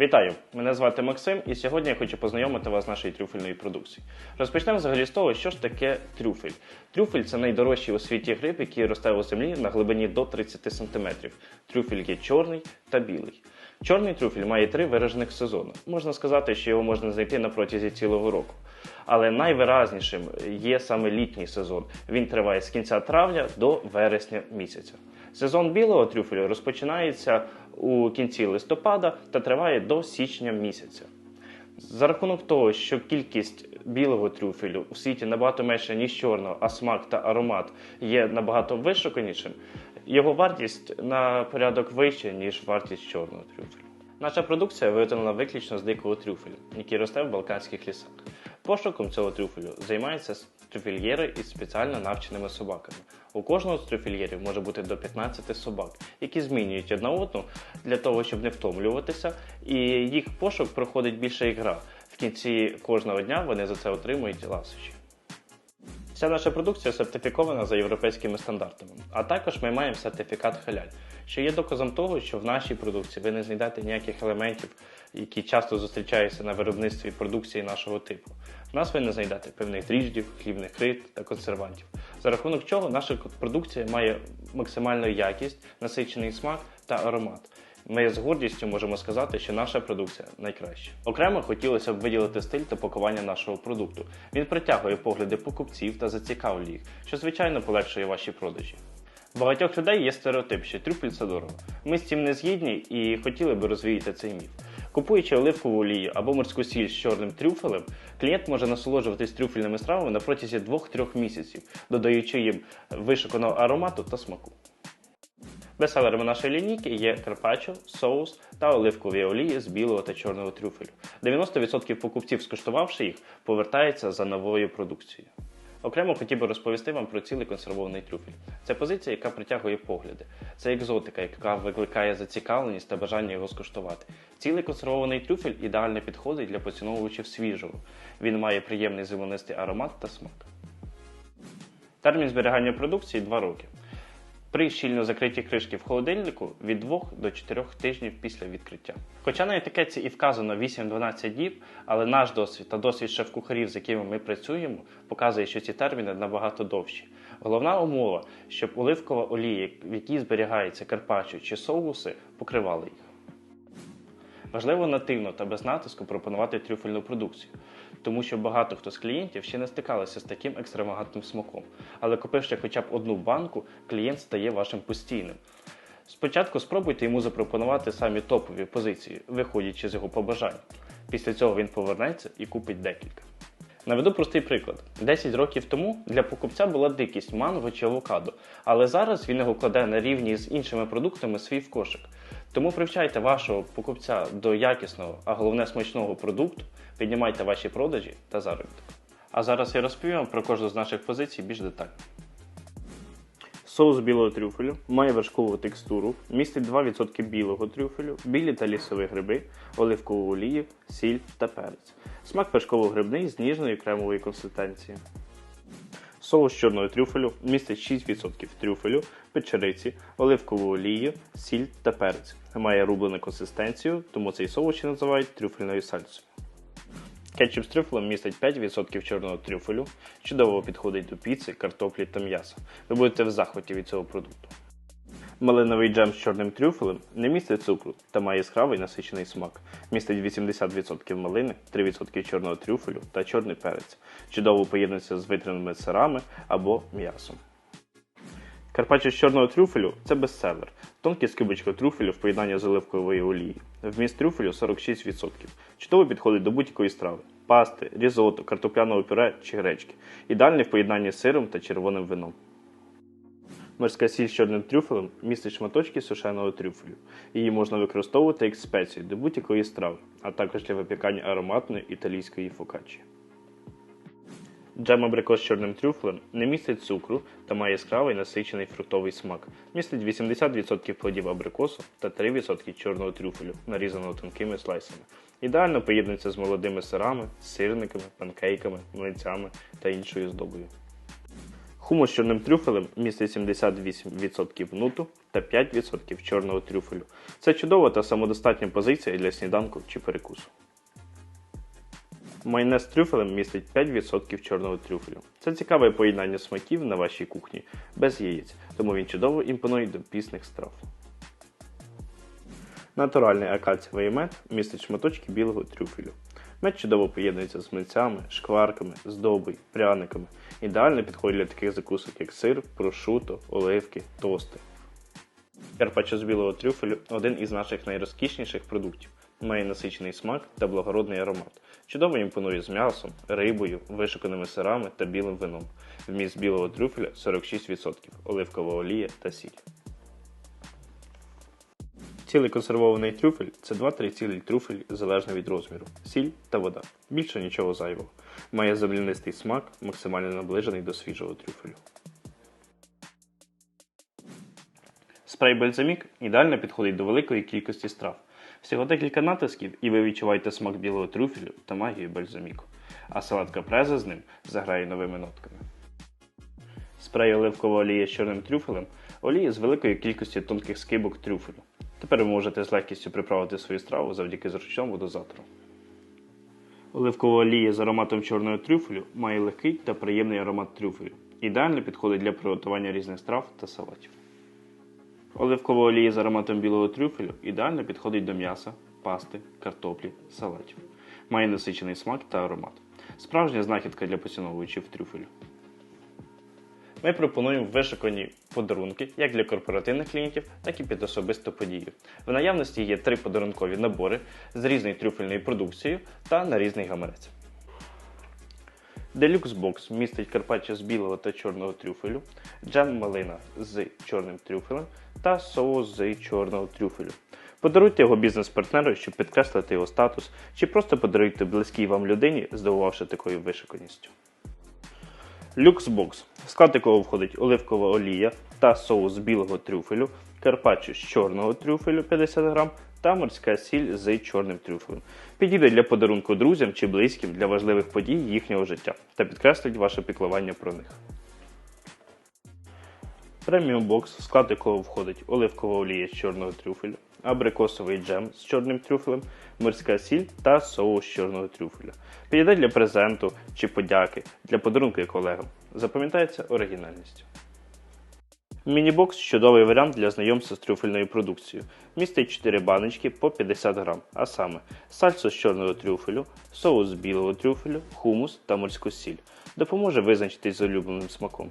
Вітаю! Мене звати Максим, і сьогодні я хочу познайомити вас з нашою трюфельною продукцією. Розпочнемо взагалі з того, що ж таке трюфель. Трюфель це найдорожчий у світі гриб, який росте у землі на глибині до 30 см. Трюфель є чорний та білий. Чорний трюфель має три виражених сезони. Можна сказати, що його можна знайти на протязі цілого року. Але найвиразнішим є саме літній сезон. Він триває з кінця травня до вересня місяця. Сезон білого трюфелю розпочинається у кінці листопада та триває до січня місяця. За рахунок того, що кількість білого трюфелю у світі набагато менша, ніж чорного, а смак та аромат є набагато вишуканішим, його вартість на порядок вища, ніж вартість чорного трюфелю. Наша продукція виготовлена виключно з дикого трюфелю, який росте в Балканських лісах. Пошуком цього трюфелю займаються трюфельєри із спеціально навченими собаками. У кожного з трюфельєрів може бути до 15 собак, які змінюють одна одну для того, щоб не втомлюватися, і їх пошук проходить більше як гра. В кінці кожного дня вони за це отримують ласощі. Вся наша продукція сертифікована за європейськими стандартами, а також ми маємо сертифікат халяль, що є доказом того, що в нашій продукції ви не знайдете ніяких елементів, які часто зустрічаються на виробництві продукції нашого типу. В нас ви не знайдете певних дріждів, хлібних рит та консервантів, за рахунок чого наша продукція має максимальну якість, насичений смак та аромат. Ми з гордістю можемо сказати, що наша продукція найкраща. Окремо хотілося б виділити стиль та пакування нашого продукту. Він притягує погляди покупців та зацікавлює їх, що звичайно полегшує ваші продажі. Багатьох людей є стереотип, що трюфель це дорого. Ми з цим не згідні і хотіли би розвіяти цей міф. Купуючи оливкову олію або морську сіль з чорним трюфелем, клієнт може насолоджуватись трюфельними стравами на протязі 2-3 місяців, додаючи їм вишуканого аромату та смаку. Бестселерами нашої лінійки є карпаччо, соус та оливкові олії з білого та чорного трюфелю. 90% покупців, скуштувавши їх, повертаються за новою продукцією. Окремо хотів би розповісти вам про цілий консервований трюфель. Це позиція, яка притягує погляди. Це екзотика, яка викликає зацікавленість та бажання його скуштувати. Цілий консервований трюфель ідеально підходить для поціновувачів свіжого. Він має приємний зеленистий аромат та смак. Термін зберігання продукції 2 роки. При щільно закритій кришки в холодильнику від 2 до 4 тижнів після відкриття. Хоча на етикетці і вказано 8-12 діб, але наш досвід та досвід шеф-кухарів, з якими ми працюємо, показує, що ці терміни набагато довші. Головна умова, щоб оливкова олія, в якій зберігається карпаччо чи соуси, покривали їх. Важливо нативно та без натиску пропонувати трюфельну продукцію, тому що багато хто з клієнтів ще не стикалися з таким екстравагантним смаком. Але купивши хоча б одну банку, клієнт стає вашим постійним. Спочатку спробуйте йому запропонувати самі топові позиції, виходячи з його побажань. Після цього він повернеться і купить декілька. Наведу простий приклад: 10 років тому для покупця була дикість манго чи авокадо, але зараз він його кладе на рівні з іншими продуктами свій в кошик. Тому привчайте вашого покупця до якісного, а головне смачного продукту, піднімайте ваші продажі та заробіток. А зараз я розповім вам про кожну з наших позицій більш детально. Соус білого трюфелю має вершкову текстуру, містить 2% білого трюфелю, білі та лісові гриби, оливкову олію, сіль та перець. Смак вершково-грибний з ніжною кремової консистенції. Соус чорного трюфелю містить 6% трюфелю, печериці, оливкову олію, сіль та перець. Має рублену консистенцію, тому цей соус ще називають трюфельною сальсою. Кетчуп з трюфелем містить 5% чорного трюфелю, чудово підходить до піци, картоплі та м'яса. Ви будете в захваті від цього продукту. Малиновий джем з чорним трюфелем не містить цукру та має яскравий насичений смак. Містить 80% малини, 3% чорного трюфелю та чорний перець. Чудово поєднується з витряними сирами або м'ясом. Карпаччо з чорного трюфелю це бестселер. Тонкі скибочка трюфелю в поєднанні з оливковою олією. Вміст трюфелю 46%. Чудово підходить до будь-якої страви: пасти, різото, картопляного пюре чи гречки. Ідеальний в поєднанні з сиром та червоним вином. Морська сіль з чорним трюфелем містить шматочки сушеного трюфелю. Її можна використовувати як спецію до будь-якої страви, а також для випікання ароматної італійської фокаччі. Джем абрикос з чорним трюфлем не містить цукру та має яскравий насичений фруктовий смак. Містить 80% плодів абрикосу та 3% чорного трюфелю, нарізаного тонкими слайсами. Ідеально поєднується з молодими сирами, сирниками, панкейками, млинцями та іншою здобою. Хумус з чорним трюфелем містить 78% нуту та 5% чорного трюфелю. Це чудова та самодостатня позиція для сніданку чи перекусу. Майонез з трюфелем містить 5% чорного трюфелю. Це цікаве поєднання смаків на вашій кухні без яєць, тому він чудово імпонує до пісних страв. Натуральний акацієвий мед містить шматочки білого трюфелю. Мед чудово поєднується з млинцями, шкварками, здобою, пряниками. Ідеально підходить для таких закусок, як сир, прошуто, оливки, тости. Карпаччо з білого трюфелю один із наших найрозкішніших продуктів. Має насичений смак та благородний аромат. Чудово імпонує з м'ясом, рибою, вишуканими сирами та білим вином. Вміст білого трюфеля 46%, оливкова олія та сіль. Цілий консервований трюфель це 2-3 цілі трюфель залежно від розміру, сіль та вода. Більше нічого зайвого. Має землянистий смак, максимально наближений до свіжого трюфелю. Спрей бальзамік ідеально підходить до великої кількості страв. Всього декілька натисків, і ви відчуваєте смак білого трюфелю та магію бальзаміку. А салат капреза з ним заграє новими нотками. Спрей оливкова олія з чорним трюфелем олія з великої кількості тонких скибок трюфелю. Тепер ви можете з легкістю приправити свою страву завдяки зручному дозатору. Оливкова олія з ароматом чорного трюфелю має легкий та приємний аромат трюфелю. Ідеально підходить для приготування різних страв та салатів. Оливкова олія з ароматом білого трюфелю ідеально підходить до м'яса, пасти, картоплі, салатів. Має насичений смак та аромат. Справжня знахідка для поціновувачів трюфелю. Ми пропонуємо вишукані подарунки як для корпоративних клієнтів, так і під особисту подію. В наявності є три подарункові набори з різною трюфельною продукцією та на різний гаманець. Deluxe Box містить карпаччо з білого та чорного трюфелю, джем малина з чорним трюфелем та соус з чорного трюфелю. Подаруйте його бізнес-партнеру, щоб підкреслити його статус, чи просто подаруйте близькій вам людині, здивувавши такою вишиканістю. Люксбокс, в склад якого входить оливкова олія та соус білого трюфелю, карпаччо з чорного трюфелю 50 грам та морська сіль з чорним трюфелем. Підійде для подарунку друзям чи близьким для важливих подій їхнього життя та підкреслить ваше піклування про них. Преміум бокс, в склад якого входить оливкова олія з чорного трюфелю, абрикосовий джем з чорним трюфелем, морська сіль та соус чорного трюфеля. Підійде для презенту чи подяки, для подарунку колегам. Запам'ятається оригінальністю. Міні-бокс чудовий варіант для знайомства з трюфельною продукцією. Містить 4 баночки по 50 грам, а саме сальсу з чорного трюфелю, соус з білого трюфелю, хумус та морську сіль. Допоможе визначитись з улюбленим смаком.